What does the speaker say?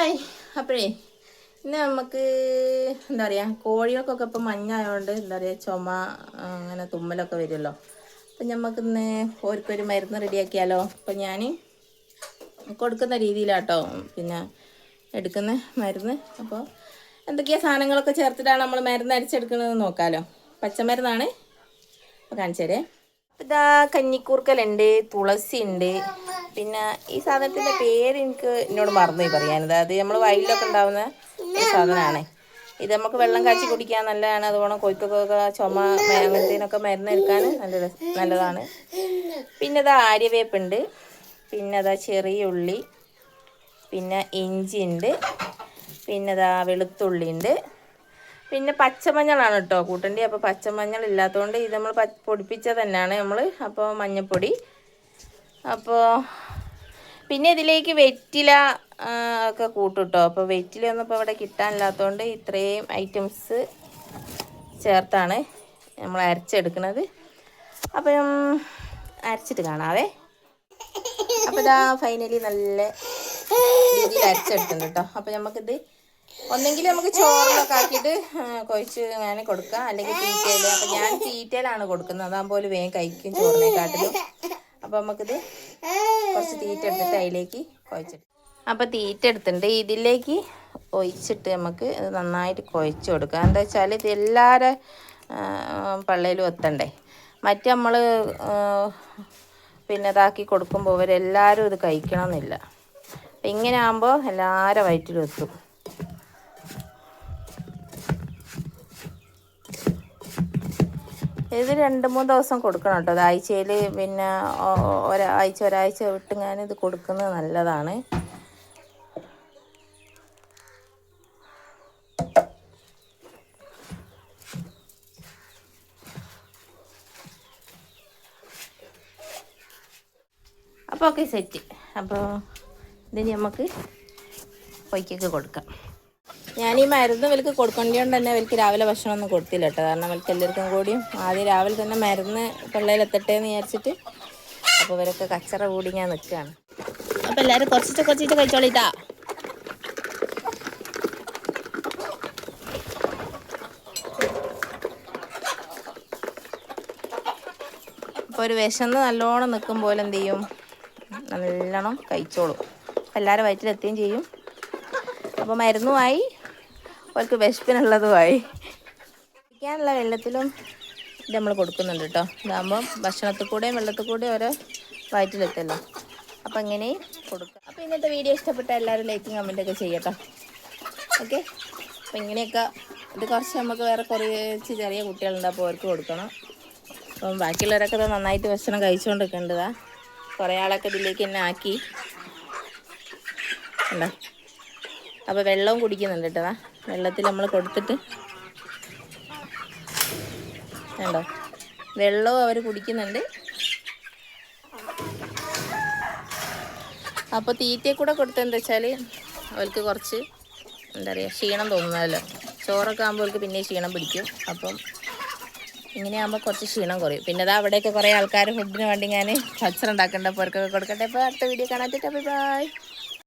Hi അപ്പോഴേ ഇന്ന് നമുക്ക് എന്താ പറയുക കോഴികൾക്കൊക്കെ ഇപ്പം മഞ്ഞായതുകൊണ്ട് എന്താ പറയുക ചുമ അങ്ങനെ തുമ്മലൊക്കെ വരുമല്ലോ. അപ്പം നമുക്കിന്ന് ഓർക്കൊരു മരുന്ന് റെഡിയാക്കിയാലോ? അപ്പം ഞാൻ കൊടുക്കുന്ന രീതിയിലാട്ടോ പിന്നെ എടുക്കുന്ന മരുന്ന്. അപ്പോൾ എന്തൊക്കെയാ സാധനങ്ങളൊക്കെ ചേർത്തിട്ടാണ് നമ്മൾ മരുന്ന് അരിച്ചെടുക്കുന്നത് നോക്കാമല്ലോ പച്ചമരുന്നാണ്. അപ്പോൾ കാണിച്ചു തരേ. ഇതാ കഞ്ഞിക്കൂർക്കലുണ്ട് തുളസി ഉണ്ട് പിന്നെ ഈ സാധനത്തിന്റെ പേര് എനിക്ക് എന്നോട് മറന്നുപോയി പറയാൻ. അതായത് നമ്മൾ വയലിലൊക്കെ ഉണ്ടാവുന്ന സാധനമാണ്. ഇത് നമുക്ക് വെള്ളം കാച്ചി കുടിക്കാൻ നല്ലതാണ്. അതുപോലെ കൊയ്ക്കൊക്കെ ചുമ അങ്ങനത്തേനൊക്കെ മരുന്ന് എടുക്കാൻ നല്ല നല്ലതാണ്. പിന്നെ ഇതാ ആര്യവേപ്പുണ്ട് പിന്നെ അതാ ചെറിയ ഉള്ളി. പിന്നെ ഇഞ്ചി ഉണ്ട്. പിന്നെ ഇതാ വെളുത്തുള്ളി ഉണ്ട്. പിന്നെ പച്ചമഞ്ഞളാണ് കേട്ടോ കൂട്ടണ്ടി. അപ്പോൾ പച്ചമഞ്ഞൾ ഇല്ലാത്തതുകൊണ്ട് ഇത് നമ്മൾ പൊടിപ്പിച്ച പൊടിപ്പിച്ചത് തന്നെയാണ് നമ്മൾ അപ്പോൾ മഞ്ഞൾപ്പൊടി അപ്പോൾ പിന്നെ ഇതിലേക്ക് വെറ്റില ഒക്കെ കൂട്ടുട്ടോ. കേട്ടോ അപ്പോൾ വെറ്റില ഒന്നും ഇപ്പോൾ ഇവിടെ കിട്ടാനില്ലാത്തതുകൊണ്ട് ഇത്രയും ഐറ്റംസ് ചേർത്താണ് നമ്മൾ അരച്ചെടുക്കുന്നത്. അപ്പം അരച്ചിട്ട് കാണാവേ. അപ്പോൾ ഇതാ ഫൈനലി നല്ല രീതിയിൽ അരച്ചെടുക്കുന്നു കേട്ടോ. അപ്പോൾ നമുക്കിത് ഒന്നെങ്കിൽ നമുക്ക് ചോറിലൊക്കെ ആക്കിയിട്ട് കുഴച്ച് അങ്ങനെ കൊടുക്കാം. അല്ലെങ്കിൽ തീറ്റയിൽ അപ്പം ഞാൻ തീറ്റയിലാണ് കൊടുക്കുന്നത്. അതാകുമ്പോൾ വേഗം കഴിക്കും ചോറിനെക്കാട്ടിലും. അപ്പോൾ നമുക്കിത് കുറച്ച് തീറ്റ എടുത്തിട്ട് അതിലേക്ക് കുഴച്ചിട്ട്. അപ്പോൾ തീറ്റ എടുത്തിട്ടുണ്ട് ഇതിലേക്ക് ഒഴിച്ചിട്ട് നമുക്ക് ഇത് നന്നായിട്ട് കുഴച്ച് കൊടുക്കാം എന്താ വെച്ചാൽ ഇത് എല്ലാവരുടെ പള്ളയിലും എത്തണ്ടേ? മറ്റ് നമ്മൾ പിന്നെ ഇതാക്കി കൊടുക്കുമ്പോൾ ഇവരെല്ലാവരും ഇത് കഴിക്കണമെന്നില്ല. അപ്പം ഇങ്ങനെ ആകുമ്പോൾ എല്ലാവരും വയറ്റിലും എത്തും. ഇത് രണ്ട് മൂന്ന് ദിവസം കൊടുക്കണം കേട്ടോ. അത് ആഴ്ചയിൽ പിന്നെ ഒരാഴ്ച ഒരാഴ്ച വിട്ട് ഇത് കൊടുക്കുന്നത് നല്ലതാണ്. അപ്പോൾ ഓക്കെ സെറ്റ് അപ്പോൾ ഇതിന് നമുക്ക് പൊയ്ക്കൊക്കെ കൊടുക്കാം. ഞാൻ ഈ മരുന്ന് ഇവർക്ക് കൊടുക്കേണ്ടതുകൊണ്ട് തന്നെ ഇവർക്ക് രാവിലെ ഭക്ഷണം ഒന്നും കൊടുത്തില്ല കേട്ടോ. കാരണം ഇവർക്ക് എല്ലാവർക്കും കൂടിയും ആദ്യം രാവിലെ തന്നെ മരുന്ന് പിള്ളേർ എത്തട്ടെ എന്ന് വിചാരിച്ചിട്ട് അപ്പോൾ ഇവരൊക്കെ കച്ചറ കൂടി ഞാൻ നിൽക്കുകയാണ് അപ്പോൾ എല്ലാവരും കുറച്ചിട്ട് കുറച്ചിട്ട് കഴിച്ചോളിട്ടാ. അപ്പോൾ ഒരു വിശന്ന് നല്ലോണം നിൽക്കും പോലെ എന്ത് ചെയ്യും? നല്ലോണം കഴിച്ചോളും. എല്ലാവരും വയറ്റിലെത്തുകയും ചെയ്യും. അപ്പോൾ മരുന്നുമായി അവർക്ക് വിശപ്പിനുള്ളതുമായി കുടിക്കാനുള്ള വെള്ളത്തിലും ഇത് നമ്മൾ കൊടുക്കുന്നുണ്ട് കേട്ടോ. ഇതാകുമ്പം ഭക്ഷണത്തിൽ കൂടെയും വെള്ളത്തിൽ കൂടെയും ഓരോ വയറ്റിലെത്തല്ലോ അപ്പം അങ്ങനെ കൊടുക്കുക അപ്പോൾ ഇന്നത്തെ വീഡിയോ ഇഷ്ടപ്പെട്ട എല്ലാവരും ലൈക്കും കമന്റൊക്കെ ചെയ്യട്ടോ. ഓക്കെ? അപ്പം ഇങ്ങനെയൊക്കെ ഇത് കുറച്ച് നമുക്ക് വേറെ കുറച്ച് ചെറിയ കുട്ടികളുണ്ട് അപ്പോൾ അവർക്ക് കൊടുക്കണം. അപ്പം ബാക്കിയുള്ളവരൊക്കെ ഇത് നന്നായിട്ട് ഭക്ഷണം കഴിച്ചുകൊണ്ടിരിക്കേണ്ടതാ കുറേ ആളൊക്കെ ഇതിലേക്ക് തന്നെ ആക്കി. ഉണ്ടോ അപ്പോൾ വെള്ളവും കുടിക്കുന്നുണ്ട് കേട്ടോ വെള്ളത്തിൽ നമ്മൾ കൊടുത്തിട്ട് കണ്ടോ? വെള്ളവും അവർ കുടിക്കുന്നുണ്ട്. അപ്പോൾ തീറ്റയെ കൂടെ കൊടുത്തെന്താ വെച്ചാൽ അവർക്ക് കുറച്ച് എന്താ പറയുക ക്ഷീണം തോന്നുന്നതല്ലോ? ചോറൊക്കെ ആകുമ്പോൾ അവർക്ക് പിന്നെ ക്ഷീണം പിടിക്കും. അപ്പം ഇങ്ങനെയാകുമ്പോൾ കുറച്ച് ക്ഷീണം കുറയും. പിന്നെ അതാ അവിടെയൊക്കെ കുറേ ആൾക്കാർ ഫുഡിന് വേണ്ടി ഞാൻ കച്ചറ ഉണ്ടാക്കേണ്ട. അപ്പോൾ അവർക്കൊക്കെ കൊടുക്കട്ടെ. അപ്പോൾ അടുത്ത വീഡിയോ കാണാൻ ബൈ